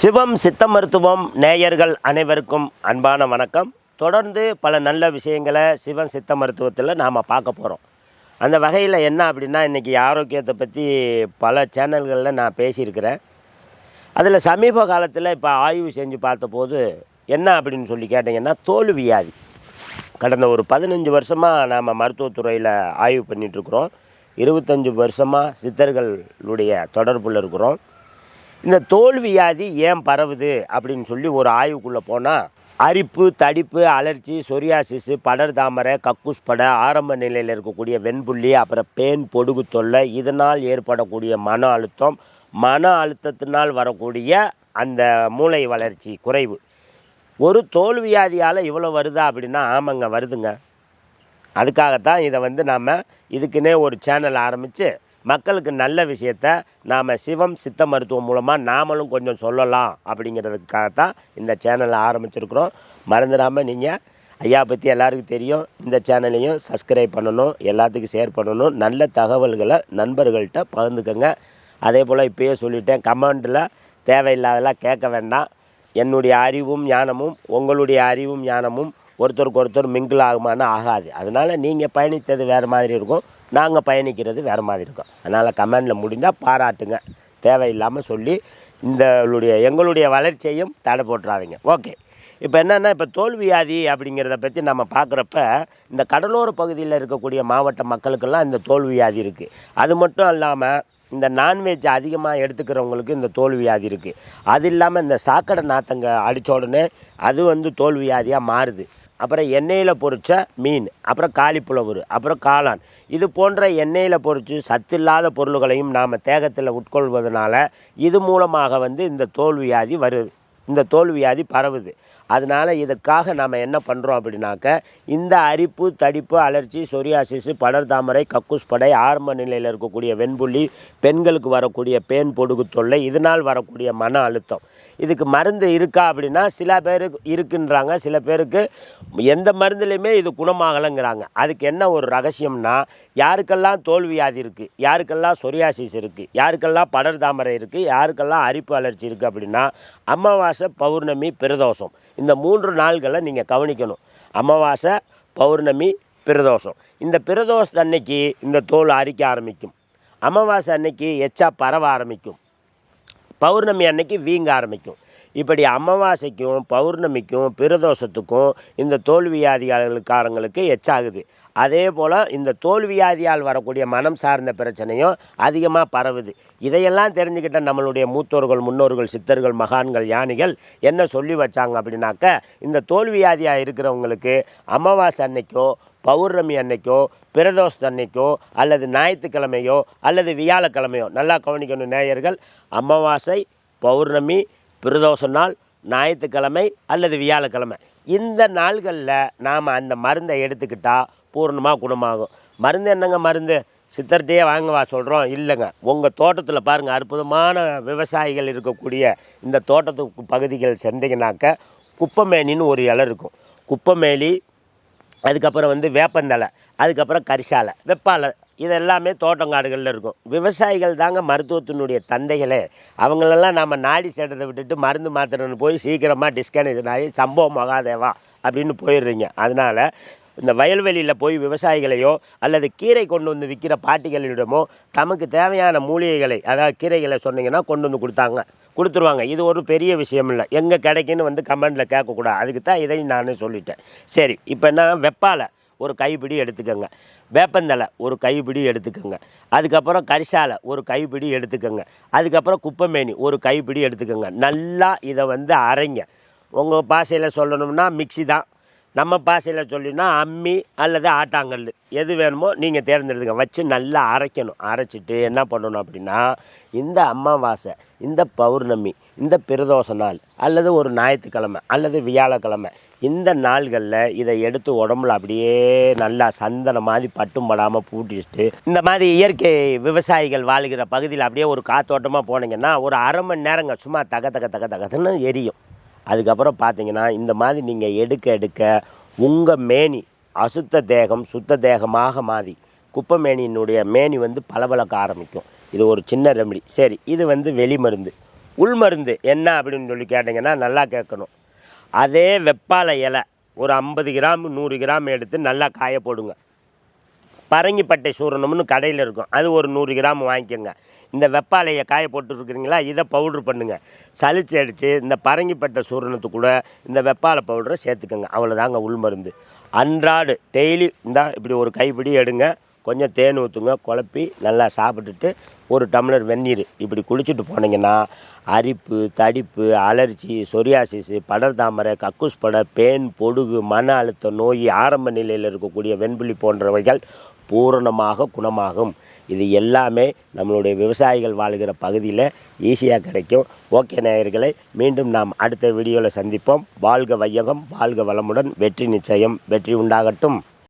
சிவம் சித்த மருத்துவம் நேயர்கள் அனைவருக்கும் அன்பான வணக்கம். தொடர்ந்து பல நல்ல விஷயங்களை சிவம் சித்த மருத்துவத்தில் நாம் பார்க்க போகிறோம் அந்த வகையில் என்ன அப்படின்னா இன்றைக்கி ஆரோக்கியத்தை பற்றி பல சேனல்களில் நான் பேசியிருக்கிறேன். அதில் சமீப காலத்தில் இப்போ ஆய்வு செஞ்சு பார்த்தபோது என்ன அப்படின்னு சொல்லி கேட்டிங்கன்னா தோல் வியாதி. கடந்த ஒரு பதினஞ்சு வருஷமாக நாம் மருத்துவத்துறையில் ஆய்வு பண்ணிகிட்ருக்குறோம் இருபத்தஞ்சி வருஷமாக சித்தர்களுடைய தொடர்பில் இருக்கிறோம். இந்த தோல் வியாதி ஏன் பரவுது அப்படின்னு சொல்லி ஒரு ஆய்வுக்குள்ளே போனால் அரிப்பு தடிப்பு அலர்ச்சி சொரியாசிஸு படர் தாமரை கக்கூஸ் படை ஆரம்ப நிலையில் இருக்கக்கூடிய வெண்புள்ளி அப்புறம் பேன் பொடுகு தொல்லை இதனால் ஏற்படக்கூடிய மன அழுத்தம் மன அழுத்தத்தினால் வரக்கூடிய அந்த மூளை வளர்ச்சி குறைவு. ஒரு தோல்வியாதியால் இவ்வளோ வருதா அப்படின்னா ஆமாங்க வருதுங்க. அதுக்காகத்தான் இதை வந்து நாம் இதுக்குன்னே ஒரு சேனல் ஆரம்பித்து மக்களுக்கு நல்ல விஷயத்த நாம் சிவம் சித்த மருத்துவம் மூலமாக நாமளும் கொஞ்சம் சொல்லலாம் அப்படிங்கிறதுக்காகத்தான் இந்த சேனலை ஆரம்பிச்சிருக்கிறோம். மறந்துடாமல் நீங்கள் ஐயா பற்றி எல்லாருக்கும் தெரியும். இந்த சேனலையும் சப்ஸ்கிரைப் பண்ணணும் எல்லாத்துக்கும் ஷேர் பண்ணணும். நல்ல தகவல்களை நண்பர்கள்ட்ட பகிர்ந்துக்கோங்க. அதே போல் இப்போயே சொல்லிட்டேன் கமெண்டில் தேவையில்லாதெல்லாம் கேட்க வேண்டாம். என்னுடைய அறிவும் ஞானமும் உங்களுடைய அறிவும் ஞானமும் ஒருத்தருக்கு ஒருத்தர் மிங்கிள் ஆகுமான்னு ஆகாது. அதனால் நீங்கள் பயணித்தது வேறு மாதிரி இருக்கும். நாங்கள் பயணிக்கிறது வேறு மாதிரி இருக்கும். அதனால் கமெண்டில் முடிந்தால் பாராட்டுங்க. தேவையில்லாமல் சொல்லி இந்தளுடைய எங்களுடைய வளர்ச்சியையும் தடை போட்டுறாதீங்க ஓகே இப்போ என்னென்னா இப்போ தோல்வியாதி அப்படிங்கிறத பற்றி நம்ம பார்க்குறப்ப இந்த கடலோர பகுதியில் இருக்கக்கூடிய மாவட்ட மக்களுக்கெல்லாம் இந்த தோல்வியாதி இருக்குது அது மட்டும் இல்லாமல் இந்த நான்வெஜ் அதிகமாக எடுத்துக்கிறவங்களுக்கு இந்த தோல்வியாதி இருக்குது அது இல்லாமல் இந்த சாக்கடை நாத்தங்க அடித்த உடனே அது வந்து தோல்வியாதியாக மாறுது. அப்புறம் எண்ணெயில் பொரிச்ச மீன் அப்புறம் காலிப்புலவுரு அப்புறம் காளான். இது போன்ற எண்ணெயில் பொரித்து சத்தில்லாத பொருள்களையும் நாம் தேகத்தில் உட்கொள்வதனால இது மூலமாக வந்து இந்த தோல்வியாதி வருது. இந்த தோல்வியாதி பரவுது. அதனால் இதுக்காக நாம் என்ன பண்ணுறோம் அப்படின்னாக்க இந்த அரிப்பு தடிப்பு அலர்ச்சி சொரியாசிஸு படர் தாமரை கக்கூஸ் படை ஆரம்ப நிலையில் இருக்கக்கூடிய வெண்புள்ளி பெண்களுக்கு வரக்கூடிய பேன் பொடுகு தொல்லை இதனால் வரக்கூடிய மன அழுத்தம். இதுக்கு மருந்து இருக்கா அப்படின்னா சில பேருக்கு இருக்குன்றாங்க. சில பேருக்கு எந்த மருந்துலையுமே இது குணமாகலைங்கிறாங்க. அதுக்கு என்ன ஒரு ரகசியம்னா யாருக்கெல்லாம் தோல்வியாதி இருக்குது யாருக்கெல்லாம் சொரியாசிஸ் இருக்குது யாருக்கெல்லாம் படர் தாமரை இருக்குது யாருக்கெல்லாம் அரிப்பு அலர்ச்சி இருக்குது அப்படின்னா அமாவாசை பௌர்ணமி பிரதோஷம். இந்த மூன்று நாள்களை நீங்கள் கவனிக்கணும். அமாவாசை பௌர்ணமி பிரதோஷம். இந்த பிரதோஷத்து அன்னைக்கு இந்த தோல் அரிக்க ஆரம்பிக்கும். அமாவாசை அன்னைக்கு எச்சா பரவ ஆரம்பிக்கும். பௌர்ணமி அன்னைக்கு வீங்க ஆரம்பிக்கும். இப்படி அமாவாசைக்கும் பௌர்ணமிக்கும் பிரதோஷத்துக்கும் இந்த தோல்வியாதிகாரங்களுக்கு எச்சாகுது. அதே போல் இந்த தோல்வியாதியால் வரக்கூடிய மனம் சார்ந்த பிரச்சனையும் அதிகமாக பரவுது. இதையெல்லாம் தெரிஞ்சுக்கிட்ட நம்மளுடைய மூத்தோர்கள் முன்னோர்கள் சித்தர்கள் மகான்கள் யானைகள் என்ன சொல்லி வச்சாங்க அப்படின்னாக்க இந்த தோல்வியாதியாக இருக்கிறவங்களுக்கு அமாவாசை அன்னைக்கோ பௌர்ணமி அன்னைக்கோ பிரதோஷத்து அன்னைக்கோ அல்லது ஞாயிற்றுக்கிழமையோ அல்லது வியாழக்கிழமையோ நல்லா கவனிக்கணும் நேயர்கள் அமாவாசை பௌர்ணமி பிரதோஷ நாள் ஞாயிற்றுக்கிழமை அல்லது வியாழக்கிழமை. இந்த நாள்களில் நாம் அந்த மருந்தை எடுத்துக்கிட்டால் பூர்ணமாக குணமாகும். மருந்து என்னங்க மருந்து? சித்தர்கிட்டயே வாங்கவா சொல்கிறோம் இல்லைங்க. உங்கள் தோட்டத்தில் பாருங்கள் அற்புதமான விவசாயிகள் இருக்கக்கூடிய இந்த தோட்டத்து பகுதிகள் சென்றீங்கனாக்க குப்பமேனின்னு ஒரு இலை இருக்கும். குப்பமேலி அதுக்கப்புறம் வந்து வேப்பந்தலை அதுக்கப்புறம் கரிசாலை வெப்பாலை இது எல்லாமே தோட்டங்காடுகளில் இருக்கும். விவசாயிகள் தாங்க மருத்துவத்தினுடைய தந்தைகளே. அவங்களெல்லாம் நம்ம நாடி சேட்டத்தை விட்டுட்டு மருந்து மாத்திரன்னு போய் சீக்கிரமாக டிஸ்கனேஷன் ஆகி சம்பவம் மகாதேவா அப்படின்னு போயிடுறீங்க. அதனால் இந்த வயல்வெளியில் போய் விவசாயிகளையோ அல்லது கீரை கொண்டு வந்து விற்கிற பாட்டிகளிடமோ தமக்கு தேவையான மூலிகைகளை அதாவது கீரைகளை சொன்னீங்கன்னா கொண்டு வந்து கொடுத்தாங்க. கொடுத்துருவாங்க. இது ஒரு பெரிய விஷயம் இல்லை. எங்கே கிடைக்குன்னு வந்து கமெண்டில் கேட்கக்கூடாது. அதுக்கு தான் இதையும் நானே சொல்லிட்டேன். சரி இப்போ என்ன? வெப்பாலை ஒரு கைப்பிடி எடுத்துக்கோங்க. வேப்பந்தலை ஒரு கைப்பிடி எடுத்துக்கோங்க. அதுக்கப்புறம் கரிசாலை ஒரு கைப்பிடி எடுத்துக்கோங்க. அதுக்கப்புறம் குப்பைமேனி ஒரு கைப்பிடி எடுத்துக்கோங்க. நல்லா இதை வந்து அரைங்க. உங்கள் பாஷையில் சொல்லணும்னா மிக்ஸி தான். நம்ம பாஷையில் சொல்லினா அம்மி அல்லது ஆட்டாங்கல் எது வேணுமோ நீங்கள் தேர்ந்தெடுத்துங்க வச்சு நல்லா அரைக்கணும். அரைச்சிட்டு என்ன பண்ணணும் அப்படின்னா இந்த அமாவாசை இந்த பௌர்ணமி இந்த பிரதோஷ நாள் அல்லது ஒரு ஞாயிற்றுக்கிழமை அல்லது வியாழக்கிழமை இந்த நாள்களில் இதை எடுத்து உடம்புல அப்படியே நல்லா சந்தன மாதிரி பட்டும் படாமல் பூட்டிச்சுட்டு இந்த மாதிரி இயற்கை விவசாயிகள் வாழ்கிற பகுதியில் அப்படியே ஒரு காத்தோட்டமாக போனீங்கன்னா ஒரு அரை மணி நேரங்க சும்மா தக தக தக தகதுன்னு எரியும். அதுக்கப்புறம் பார்த்தீங்கன்னா இந்த மாதிரி நீங்கள் எடுக்க எடுக்க உங்கள் மேனி அசுத்த தேகம் சுத்த தேகமாக மாறி குப்பை மேனியினுடைய மேனி வந்து பளபளக்க ஆரம்பிக்கும். இது ஒரு சின்ன ரெமடி சரி இது வந்து வெளி மருந்து. உள்மருந்து என்ன அப்படின்னு சொல்லி கேட்டிங்கன்னா நல்லா கேட்கணும். அதே வெப்பாலை இலை ஒரு ஐம்பது கிராம் நூறு கிராம் எடுத்து நல்லா காய போடுங்க. பரங்கிப்பட்டை சூரணம்னு கடையில் இருக்கும். அது ஒரு நூறு கிராம் வாங்கிக்கோங்க. இந்த வெப்பாலையை காய போட்டுருக்குறீங்களா? இதை பவுட்ரு பண்ணுங்கள் சளிச்சு அடித்து இந்த பரங்கிப்பட்டை சூரணத்து கூட இந்த வெப்பாலை பவுடரை சேர்த்துக்கோங்க. அவ்வளோதாங்க உள்மருந்து. அன்றாடு டெய்லி இந்த இப்படி ஒரு கைப்பிடி எடுங்க. கொஞ்சம் தேன் ஊற்றுங்க குழப்பி நல்லா சாப்பிட்டுட்டு ஒரு டம்ளர் வெந்நீர் இப்படி குளிச்சுட்டு போனீங்கன்னா அரிப்பு தடிப்பு அலர்ஜி சொரியாசிஸு படர் தாமரை கக்கூஸ் படை பேன் பொடுகு மன அழுத்த நோய் ஆரம்ப நிலையில் இருக்கக்கூடிய வெண்புலி போன்றவைகள் பூரணமாக குணமாகும். இது எல்லாமே நம்மளுடைய விவசாயிகள் வாழ்கிற பகுதியில் ஈஸியாக கிடைக்கும். ஓகே நேயர்களை மீண்டும் நாம் அடுத்த வீடியோவில் சந்திப்போம். வாழ்க வையகம் வாழ்க வளமுடன் வெற்றி நிச்சயம் வெற்றி உண்டாகட்டும்.